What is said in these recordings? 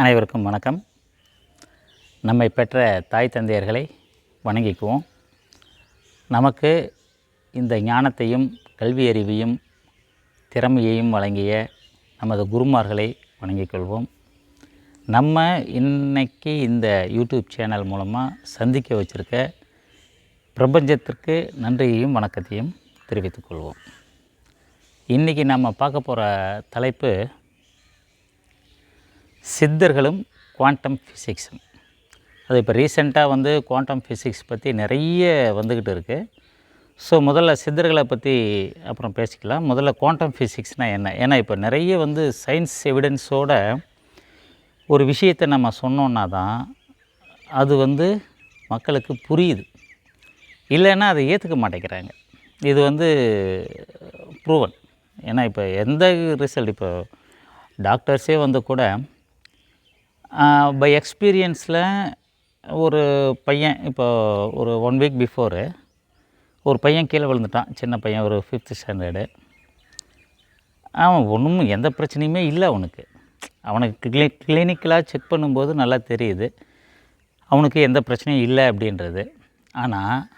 அனைவருக்கும் வணக்கம். நம்மை பெற்ற தாய் தந்தையர்களை வணங்கிக்குவோம். நமக்கு இந்த ஞானத்தையும் கல்வி அறிவையும் திறமையையும் வழங்கிய நமது குருமார்களை வணங்கிக் கொள்வோம் நம்ம இன்னைக்கு இந்த யூடியூப் சேனல் மூலமாக சந்திக்க வச்சுருக்க பிரபஞ்சத்திற்கு நன்றியையும் வணக்கத்தையும் தெரிவித்துக்கொள்வோம் இன்றைக்கி நம்ம பார்க்க போகிற தலைப்பு சித்தர்களும் குவாண்டம் ஃபிசிக்ஸும் அது இப்போ ரீசெண்டாக வந்து குவாண்டம் ஃபிசிக்ஸ் பற்றி நிறைய வந்துக்கிட்டு இருக்குது ஸோ முதல்ல சித்தர்களை பற்றி அப்புறம் பேசிக்கலாம். முதல்ல குவாண்டம் ஃபிசிக்ஸ்னால் என்ன? ஏன்னா இப்போ நிறைய வந்து சயின்ஸ் எவிடன்ஸோட ஒரு விஷயத்தை நம்ம சொன்னோன்னா தான் அது வந்து மக்களுக்கு புரியுது. இல்லைன்னா அதை ஏற்றுக்க மாட்டேங்கிறாங்க. இது வந்து ப்ரூவன் ஏன்னா இப்போ எந்த ரிசல்ட் இப்போ டாக்டர்ஸே வந்து கூட பை எக்ஸ்பீரியன்ஸில் ஒரு பையன் இப்போ ஒரு ஒன் வீக் பிஃபோரு ஒரு பையன் கீழே விழுந்துட்டான் சின்ன பையன் ஒரு ஃபிஃப்த் ஸ்டாண்டர்டு அவன் ஒன்றும் எந்த பிரச்சனையுமே இல்லை அவனுக்கு. அவனுக்கு கிளி கிளினிக்கலாக செக் பண்ணும்போது நல்லா தெரியுது. அவனுக்கு எந்த பிரச்சனையும் இல்லை அப்படின்றது. ஆனால்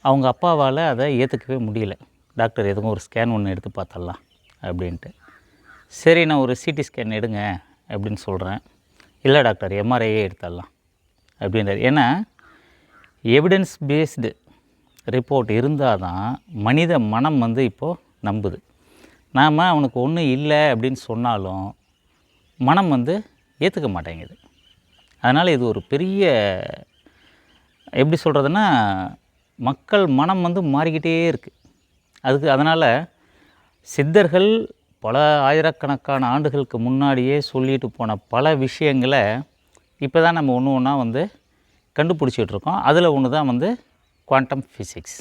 அவங்க அப்பாவால் அதை ஏற்றுக்கவே முடியல. டாக்டர் எதுவும் ஒரு ஸ்கேன் ஒன்று எடுத்து பார்த்தலாம் அப்படின்ட்டு. சரி நான் ஒரு சிடி ஸ்கேன் எடுங்க அப்படின்னு சொல்கிறேன் இல்லை டாக்டர் எம்ஆர்ஐயே எடுத்துடலாம் அப்படின்றார். ஏன்னா எவிடன்ஸ் பேஸ்டு ரிப்போர்ட் இருந்தால் தான் மனித மனம் வந்து இப்போது நம்புது. நாம் அவனுக்கு ஒன்றும் இல்லை அப்படின்னு சொன்னாலும் மனம் வந்து ஏற்றுக்க மாட்டேங்குது. அதனால் இது ஒரு பெரிய எப்படி சொல்கிறதுன்னா மக்கள் மனம் வந்து மாறிக்கிட்டே இருக்குது அதுக்கு அதனால் சித்தர்கள் பல ஆயிரக்கணக்கான ஆண்டுகளுக்கு முன்னாடியே சொல்லிட்டு போன பல விஷயங்களை இப்போ தான் நம்ம ஒன்று ஒன்றா வந்து கண்டுபிடிச்சிட்டு இருக்கோம். அதில் ஒன்று தான் வந்து குவாண்டம் ஃபிசிக்ஸ்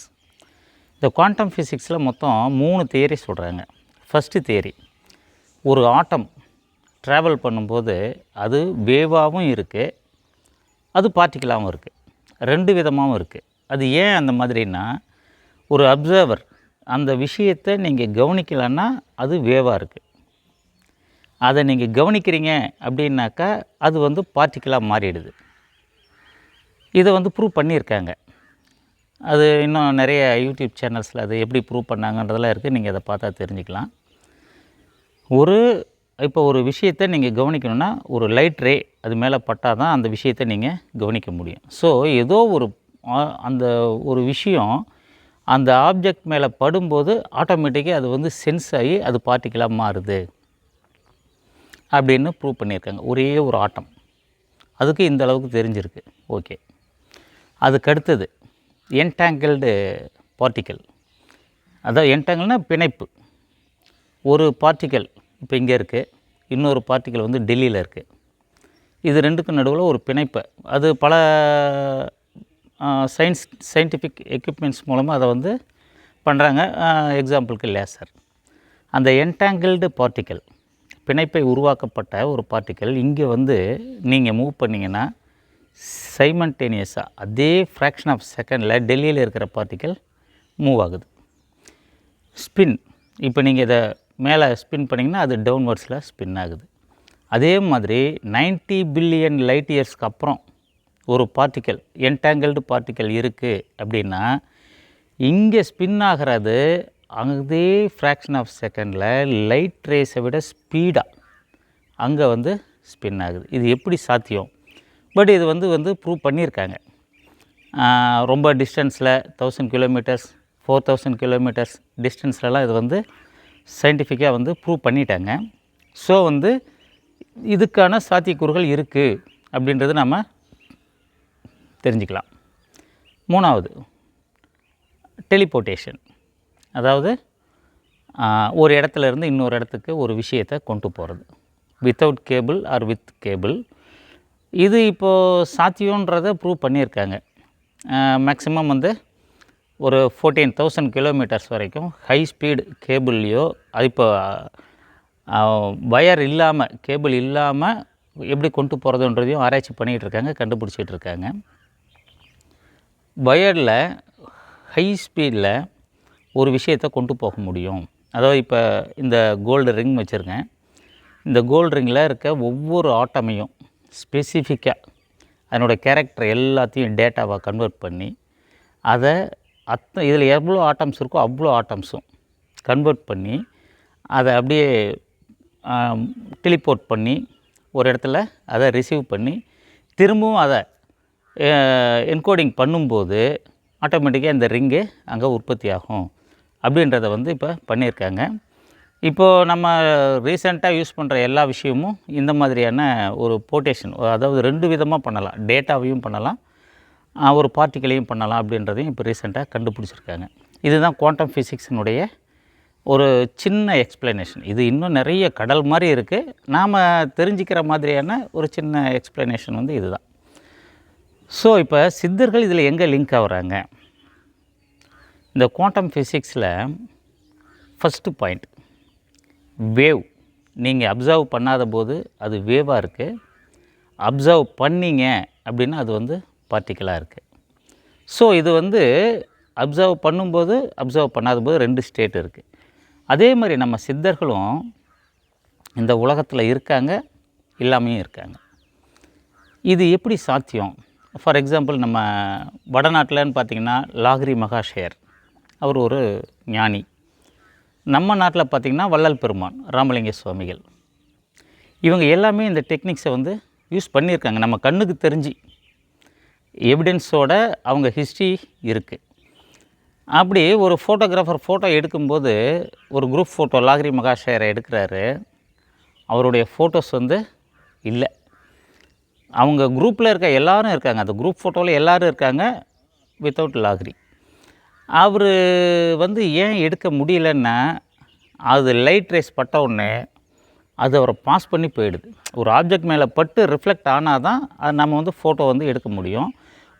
இந்த குவாண்டம் ஃபிசிக்ஸில் மொத்தம் மூணு தியரி சொல்கிறாங்க ஃபஸ்ட்டு தியரி ஒரு ஆட்டம் ட்ராவல் பண்ணும்போது அது வேவாகவும் இருக்குது அது பார்ட்டிக்கலாகவும் இருக்குது ரெண்டு விதமாகவும் இருக்குது அது ஏன் அந்த மாதிரின்னா ஒரு அப்சர்வர் அந்த விஷயத்தை நீங்கள் கவனிக்கலைன்னா அது வேவாக இருக்குது அதை நீங்கள் கவனிக்கிறீங்க அப்படின்னாக்கா அது வந்து பார்ட்டிக்கலாக மாறிடுது. இதை வந்து ப்ரூவ் பண்ணியிருக்காங்க. அது இன்னும் நிறைய யூடியூப் சேனல்ஸில் அது எப்படி ப்ரூவ் பண்ணாங்கன்றதெல்லாம் இருக்குது நீங்கள் அதை பார்த்தா தெரிஞ்சுக்கலாம். ஒரு இப்போ ஒரு விஷயத்தை நீங்கள் கவனிக்கணும்னா ஒரு லைட் ரே அது மேலே பட்டால் தான் அந்த விஷயத்தை நீங்கள் கவனிக்க முடியும். ஸோ ஏதோ ஒரு அந்த ஒரு விஷயம் அந்த ஆப்ஜெக்ட் மேலே படும்போது ஆட்டோமேட்டிக்காக அது வந்து சென்ஸ் ஆகி அது பார்ட்டிக்கலாக மாறுது. அப்படின்னு ப்ரூவ் பண்ணியிருக்காங்க. ஒரே ஒரு ஆட்டம். அதுக்கு இந்த அளவுக்கு தெரிஞ்சிருக்கு. ஓகே அதுக்கு அடுத்தது என்டாங்கிள்டு பார்ட்டிக்கல் அதான் என்டாங்கிள்னா பிணைப்பு. ஒரு பார்ட்டிக்கல் இப்போ இங்கே இருக்குது இன்னொரு பார்ட்டிக்கல் வந்து டெல்லியில் இருக்குது இது ரெண்டுக்கும் நடுவில் ஒரு பிணைப்பை. அது பல சயின்ஸ் சயின்டிஃபிக் எக்யூப்மெண்ட்ஸ் மூலமாக அதை வந்து பண்ணுறாங்க எக்ஸாம்பிளுக்கு லேசர் அந்த என்டாங்கிள்டு பார்ட்டிக்கல் பிணைப்பை உருவாக்கப்பட்ட ஒரு பார்ட்டிக்கல் இங்கே வந்து நீங்கள் மூவ் பண்ணிங்கன்னா சைமன்டேனியஸாக அதே ஃப்ராக்ஷன் ஆஃப் செகண்டில் டெல்லியில் இருக்கிற பார்ட்டிக்கல் மூவ் ஆகுது. ஸ்பின் இப்போ நீங்கள் இதை மேலே ஸ்பின் பண்ணிங்கன்னா அது டவுன்வர்ட்ஸில் ஸ்பின் ஆகுது. அதே மாதிரி 90 பில்லியன் லைட் இயர்ஸ்க்கு அப்புறம் ஒரு பார்ட்டிக்கல் என்டாங்கிள்டு பார்ட்டிக்கல் இருக்குது அப்படின்னா இங்கே ஸ்பின் ஆகிறது அதே ஃப்ராக்ஷன் ஆஃப் செகண்டில் லைட் ரேஸை விட ஸ்பீடாக அங்கே வந்து ஸ்பின் ஆகுது. இது எப்படி சாத்தியம்? பட் இது வந்து வந்து ப்ரூவ் பண்ணியிருக்காங்க. ரொம்ப டிஸ்டன்ஸில் thousand kilometres four thousand kilometres டிஸ்டன்ஸ்லலாம் இது வந்து சயின்டிஃபிக்காக வந்து ப்ரூவ் பண்ணிட்டாங்க. ஸோ வந்து இதுக்கான சாத்தியக்கூறுகள் இருக்குது அப்படின்றது நம்ம தெரிஞ்சுக்கலாம். மூணாவது டெலிபோர்ட்டேஷன் அதாவது ஒரு இடத்துல இருந்து இன்னொரு இடத்துக்கு ஒரு விஷயத்தை கொண்டு போகிறது without cable or with cable இது இப்போது சாத்தியன்றதை ப்ரூவ் பண்ணியிருக்காங்க. மேக்ஸிமம் வந்து ஒரு ஃபோர்டீன் தௌசண்ட் கிலோமீட்டர்ஸ் வரைக்கும் ஹை ஸ்பீடு கேபிள்லையோ அது இப்போ வயர் இல்லாமல் கேபிள் இல்லாமல் எப்படி கொண்டு போகிறதுன்றதையும் ஆராய்ச்சி பண்ணிகிட்டு இருக்காங்க கண்டுபிடிச்சிட்டு இருக்காங்க. வயரில் ஹை ஸ்பீடில் ஒரு விஷயத்தை கொண்டு போக முடியும். அதாவது இப்போ இந்த கோல்டு ரிங் வச்சுருக்கேன். இந்த கோல்டு ரிங்கில் இருக்க ஒவ்வொரு ஆட்டமையும் ஸ்பெசிஃபிக்காக அதனோடய கேரக்டர் எல்லாத்தையும் டேட்டாவாக கன்வெர்ட் பண்ணி அதை அத்த இதில் எவ்வளோ ஆட்டம்ஸ் இருக்கோ அவ்வளோ ஆட்டம்ஸும் கன்வெர்ட் பண்ணி அதை அப்படியே டெலிபோர்ட் பண்ணி ஒரு இடத்துல அதை ரிசீவ் பண்ணி திரும்பவும் அதை என்கோடிங் பண்ணும்போது ஆட்டோமேட்டிக்காக இந்த ரிங்கு அங்கே உற்பத்தி ஆகும் அப்படின்றத வந்து இப்போ பண்ணியிருக்காங்க. இப்போது நம்ம ரீசெண்டாக யூஸ் பண்ணுற எல்லா விஷயமும் இந்த மாதிரியான ஒரு போட்டேஷன் அதாவது ரெண்டு விதமாக பண்ணலாம். டேட்டாவையும் பண்ணலாம். ஒரு பார்ட்டிக்கலையும் பண்ணலாம் அப்படின்றதையும் இப்போ ரீசெண்டாக கண்டுபிடிச்சிருக்காங்க. இதுதான் குவாண்டம் ஃபிசிக்ஸினுடைய ஒரு சின்ன எக்ஸ்ப்ளனேஷன் இது இன்னும் நிறைய கடல் மாதிரி இருக்குது நாம் தெரிஞ்சுக்கிற மாதிரியான ஒரு சின்ன எக்ஸ்ப்ளனேஷன் வந்து இதுதான். ஸோ இப்போ சித்தர்கள் இதில் எங்கே லிங்க் ஆகுறாங்க இந்த குவாண்டம் ஃபிசிக்ஸில் ஃபஸ்ட்டு பாயிண்ட் வேவ் நீங்கள் அப்சர்வ் பண்ணாத போது அது வேவாக இருக்குது அப்சர்வ் பண்ணீங்க அப்படின்னா அது வந்து பார்ட்டிக்கலாக இருக்குது ஸோ இது வந்து அப்சர்வ் பண்ணும்போது அப்சர்வ் பண்ணாத போது ரெண்டு ஸ்டேட் இருக்குது அதே மாதிரி நம்ம சித்தர்களும் இந்த உலகத்தில் இருக்காங்க இல்லாமையும் இருக்காங்க. இது எப்படி சாத்தியம்? ஃபார் எக்ஸாம்பிள் நம்ம வடநாட்டில்னு பார்த்திங்கன்னா லாகிரி மகாஷேர் அவர் ஒரு ஞானி. நம்ம நாட்டில் பார்த்திங்கன்னா வள்ளல் பெருமான் ராமலிங்க சுவாமிகள். இவங்க எல்லாமே இந்த டெக்னிக்ஸை வந்து யூஸ் பண்ணியிருக்காங்க. நம்ம கண்ணுக்கு தெரிஞ்சு. எவிடன்ஸோட அவங்க ஹிஸ்ட்ரி இருக்குது அப்படி ஒரு ஃபோட்டோகிராஃபர் ஃபோட்டோ எடுக்கும்போது ஒரு குரூப் ஃபோட்டோ லாகிரி மகாஷேரை எடுக்கிறாரு. அவருடைய ஃபோட்டோஸ் வந்து இல்லை. அவங்க குரூப்பில் இருக்க எல்லாரும் இருக்காங்க. அந்த குரூப் ஃபோட்டோவில் எல்லாரும் இருக்காங்க வித்தவுட் லாகிரி. அவர் வந்து ஏன் எடுக்க முடியலன்னா அது லைட் ரேஸ் பட்ட உடனே அது அவரை பாஸ் பண்ணி போயிடுது. ஒரு ஆப்ஜெக்ட் மேலே பட்டு ரிஃப்ளெக்ட் ஆனால் தான் அது நம்ம வந்து ஃபோட்டோ வந்து எடுக்க முடியும்.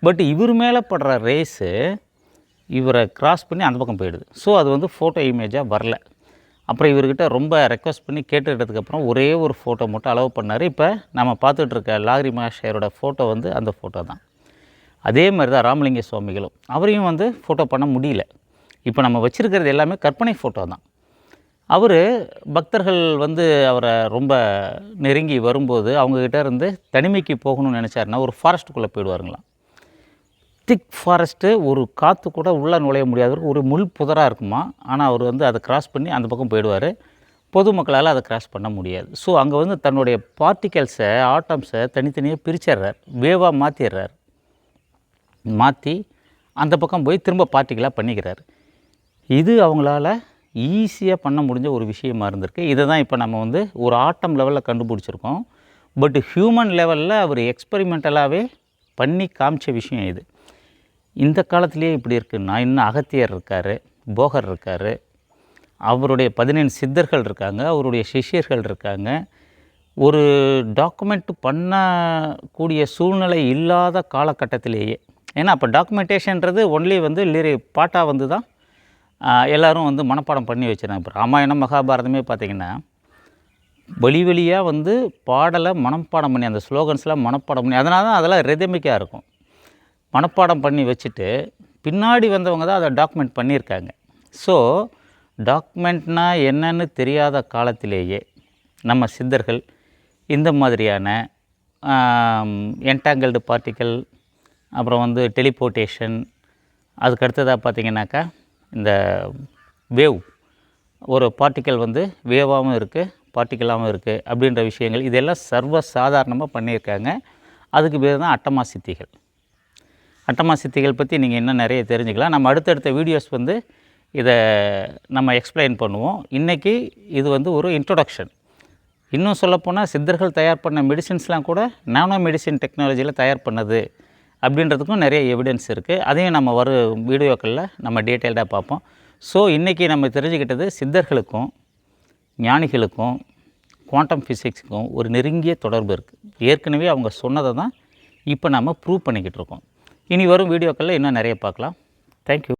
பட் இவர் மேலே படுற ரேஸு இவரை க்ராஸ் பண்ணி அந்த பக்கம் போயிடுது. ஸோ அது வந்து ஃபோட்டோ இமேஜாக வரல. அப்புறம் இவர்கிட்ட ரொம்ப ரெக்வஸ்ட் பண்ணி கேட்டுக்கிட்டதுக்கப்புறம் ஒரே ஒரு ஃபோட்டோ மட்டும் அலோவ் பண்ணார். இப்போ நம்ம பார்த்துட்ருக்க லாகிரி மகாஷேரோட ஃபோட்டோ வந்து அந்த ஃபோட்டோ தான். அதே மாதிரி தான் ராமலிங்க சுவாமிகளும். அவரையும் வந்து ஃபோட்டோ பண்ண முடியல. இப்போ நம்ம வச்சுருக்கிறது எல்லாமே கற்பனை ஃபோட்டோ தான். அவர் பக்தர்கள் வந்து அவரை ரொம்ப நெருங்கி வரும்போது அவங்கக்கிட்ட இருந்து தனிமைக்கு போகணும்னு நினச்சாருன்னா ஒரு ஃபாரஸ்ட்டுக்குள்ளே போயிடுவாருங்களாம். திக் ஃபாரஸ்ட்டு ஒரு காற்று கூட உள்ளே நுழைய முடியாதவர் ஒரு முள் புதராக இருக்குமா? ஆனால் அவர் வந்து அதை கிராஸ் பண்ணி அந்த பக்கம் போயிடுவார். பொதுமக்களால் அதை கிராஸ் பண்ண முடியாது. ஸோ அங்கே வந்து தன்னுடைய பார்ட்டிகல்ஸை ஆட்டம்ஸை தனித்தனியாக பிரிச்சிடுறார். வேவாக மாற்றிடுறார் மாற்றி அந்த பக்கம் போய் திரும்ப பார்ட்டிக்கலாக பண்ணிக்கிறார். இது அவங்களால ஈஸியாக பண்ண முடிஞ்ச ஒரு விஷயமா இருந்திருக்கு. இதை தான் இப்போ நம்ம வந்து ஒரு ஆட்டம் லெவலில் கண்டுபிடிச்சிருக்கோம். பட் ஹியூமன் லெவலில் அவர் எக்ஸ்பெரிமெண்டலாகவே பண்ணி காமிச்ச விஷயம் இது. இந்த காலத்திலேயே இப்படி இருக்குது நான் இன்னும் அகத்தியர் இருக்கார் போகர் இருக்கார். அவருடைய பதினேழு சித்தர்கள் இருக்காங்க அவருடைய சிஷ்யர்கள் இருக்காங்க. ஒரு டாக்குமெண்ட் பண்ணக்கூடிய சூழ்நிலை இல்லாத காலகட்டத்திலேயே. ஏன்னா அப்போ டாக்குமெண்டேஷன்றது ஒன்லி வந்து லிரி பாட்டாக வந்து தான் எல்லோரும் வந்து மனப்பாடம் பண்ணி வச்சிருந்தாங்க. இப்போ ராமாயணம் மகாபாரதமே பார்த்திங்கன்னா வழி வழியாக வந்து பாடலை மனப்பாடம் பண்ணி அந்த ஸ்லோகன்ஸ்லாம் மனப்பாடம் பண்ணி அதனால தான் அதெல்லாம் ரெதமிக்காக இருக்கும். மனப்பாடம் பண்ணி வச்சுட்டு பின்னாடி வந்தவங்க தான் அதை டாக்குமெண்ட் பண்ணியிருக்காங்க. ஸோ டாக்குமெண்ட்னா என்னன்னு தெரியாத காலத்திலேயே நம்ம சித்தர்கள் இந்த மாதிரியான என்டாங்கிள்டு பார்ட்டிக்கல் அப்புறம் வந்து டெலிபோர்ட்டேஷன் அதுக்கு அடுத்ததாக பார்த்தீங்கன்னாக்கா இந்த வேவ் ஒரு பார்ட்டிக்கல் வந்து வேவாகவும் இருக்குது பார்ட்டிக்கலாகவும் இருக்குது அப்படின்ற விஷயங்கள் இதெல்லாம் சர்வ சாதாரணமாக பண்ணியிருக்காங்க. அதுக்கு பேர் தான் அட்டமா சித்திகள் அட்டமா சித்திகள் பற்றி நீங்கள் இன்னும் நிறைய தெரிஞ்சுக்கலாம். நம்ம அடுத்தடுத்த வீடியோஸ் வந்து இதை நம்ம எக்ஸ்பிளைன் பண்ணுவோம். இன்றைக்கி இது வந்து ஒரு இன்ட்ரொடக்ஷன் இன்னும் சொல்லப்போனால் சித்தர்கள் தயார் பண்ண மெடிசின்ஸ்லாம் கூட நானோ மெடிசின் டெக்னாலஜியில் தயார் பண்ணது. அப்படின்றதுக்கும் நிறைய எவிடன்ஸ் இருக்குது அதையும் நம்ம வரும் வீடியோக்களில் நம்ம டீட்டெயில்டாக பார்ப்போம். ஸோ இன்றைக்கி நம்ம தெரிஞ்சுக்கிட்டது சித்தர்களுக்கும் ஞானிகளுக்கும் குவாண்டம் ஃபிசிக்ஸுக்கும் ஒரு நெருங்கிய தொடர்பு இருக்குது ஏற்கனவே அவங்க சொன்னதை தான் இப்போ நம்ம ப்ரூவ் பண்ணிக்கிட்டு இருக்கோம். இனி வரும் வீடியோக்களில் இன்னும் நிறைய பார்க்கலாம். தேங்க்யூ